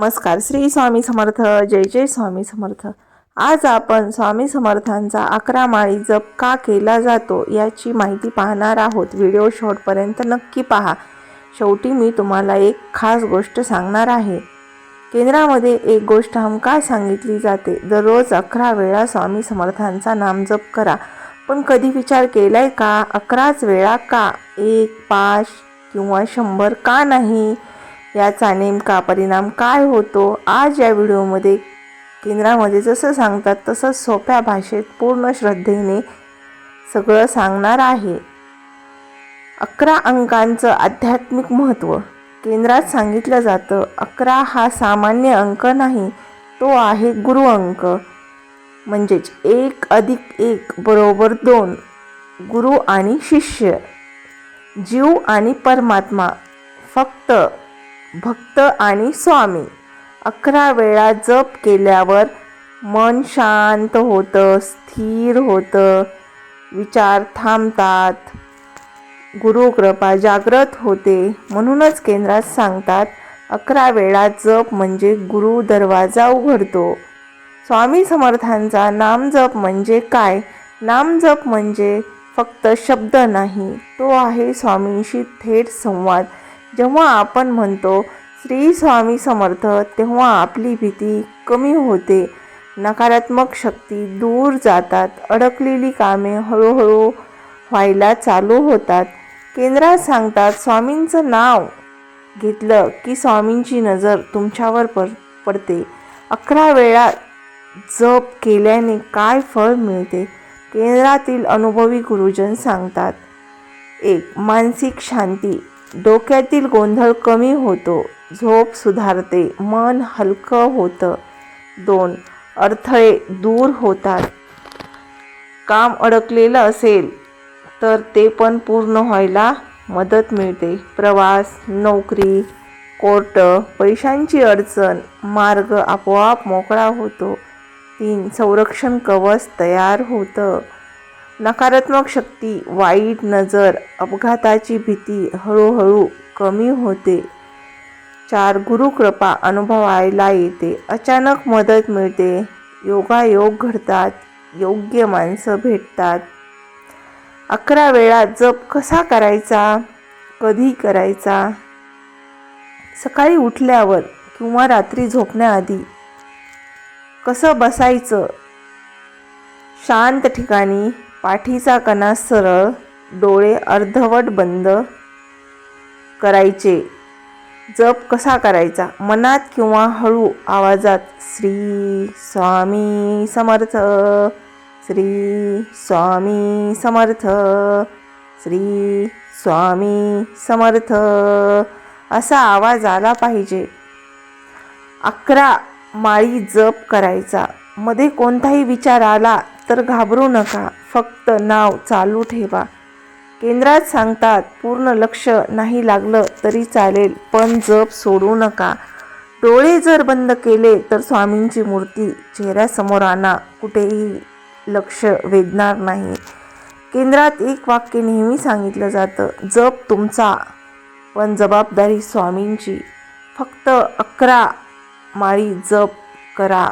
नमस्कार श्री स्वामी समर्थ जय जय स्वामी समर्थ. आज आपण स्वामी समर्थांचा अकरा माळी जप का केला जातो याची माहिती पाहणार आहोत. व्हिडिओ शॉर्टपर्यंत नक्की पहा. शेवटी मी तुम्हाला एक खास गोष्ट सांगणार आहे. केंद्रामध्ये एक गोष्ट हमका सांगितली जाते. दररोज अकरा वेळा स्वामी समर्थांचा नामजप करा. पण कधी विचार केलाय का? अकराच वेळा का? एक पाच किंवा शंभर का नाही? याचा नेमका परिणाम काय होतो आज या व्हिडिओमध्ये? केंद्रामध्ये जसं सांगतात तसं सोप्या भाषेत पूर्ण श्रद्धेने सगळं सांगणार आहे. अकरा अंकांचं आध्यात्मिक महत्त्व. केंद्रात सांगितलं जातं अकरा हा सामान्य अंक नाही तो आहे गुरु अंक. म्हणजेच एक अधिक एक बरोबर दोन गुरु आणि शिष्य. जीव आणि परमात्मा. फक्त भक्त आणि स्वामी. अकरा वेळा जप केल्यावर मन शांत होतं स्थिर होतं. विचार थांबतात. गुरुकृपा जागृत होते. म्हणूनच केंद्रात सांगतात अकरा वेळा जप म्हणजे गुरु दरवाजा उघडतो. स्वामी समर्थांचा नामजप म्हणजे काय? नामजप म्हणजे फक्त शब्द नाही तो आहे स्वामींशी थेट संवाद. जेव्हा आपण म्हणतो श्री स्वामी समर्थ तेव्हा आपली भीती कमी होते. नकारात्मक शक्ती दूर जातात. अडकलेली कामे हळूहळू व्हायला चालू होतात. केंद्रात सांगतात स्वामींचं नाव घेतलं की स्वामींची नजर तुमच्यावर पर पडते. अकरा वेळा जप केल्याने काय फळ मिळते? केंद्रातील अनुभवी गुरुजन सांगतात. एक मानसिक शांती. डोक्यातील गोंधळ कमी होतो. झोप सुधारते. मन हलकं होतं. दोन अडथळे दूर होतात. काम अडकलेलं असेल तर ते पण पूर्ण व्हायला मदत मिळते. प्रवास नोकरी कोर्ट पैशांची अडचण मार्ग आपोआप मोकळा होतो. तीन संरक्षण कवच तयार होतं. नकारात्मक शक्ती वाईट नजर अपघाताची भीती हळूहळू कमी होते. चार गुरुकृपा अनुभवायला येते. अचानक मदत मिळते. योगायोग घडतात. योग्य माणसं भेटतात. अकरा वेळा जप कसा करायचा? कधी करायचा? सकाळी उठल्यावर किंवा रात्री झोपण्याआधी कसं बसायचं? शांत ठिकाणी पाठीचा कणा सरळ डोळे अर्धवट बंद करायचे. जप कसा करायचा? मनात किंवा हळू आवाजात श्री स्वामी समर्थ श्री स्वामी समर्थ श्री स्वामी समर्थ असा आवाज आला पाहिजे. अकरा माळी जप करायचा. मध्ये कोणताही विचार आला तर घाबरू नका. फक्त नाव चालू ठेवा. केंद्रात सांगतात पूर्ण लक्ष नाही लागलं तरी चालेल पण जप सोडू नका. डोळे जर बंद केले तर स्वामींची मूर्ती चेहऱ्यासमोर आणा. कुठेही लक्ष वेधणार नाही. केंद्रात एक वाक्य नेहमी सांगितलं जातं जप तुमचा पण जबाबदारी स्वामींची. फक्त अकरा माळी जप करा.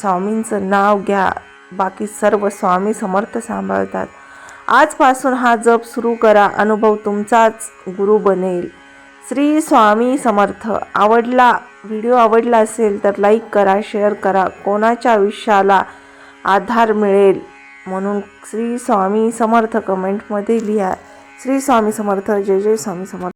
स्वामींचं नाव घ्या. बाकी सर्व स्वामी समर्थ सांभाळतात. आजपासून हा जप सुरू करा अनुभव तुमचाच गुरु बनेल. श्री स्वामी समर्थ आवडला व्हिडिओ आवडला असेल तर लाईक करा शेअर करा कोणाच्या आयुष्याला आधार मिळेल म्हणून श्री स्वामी समर्थ कमेंटमध्ये लिहा. श्री स्वामी समर्थ जय जय स्वामी समर्थ.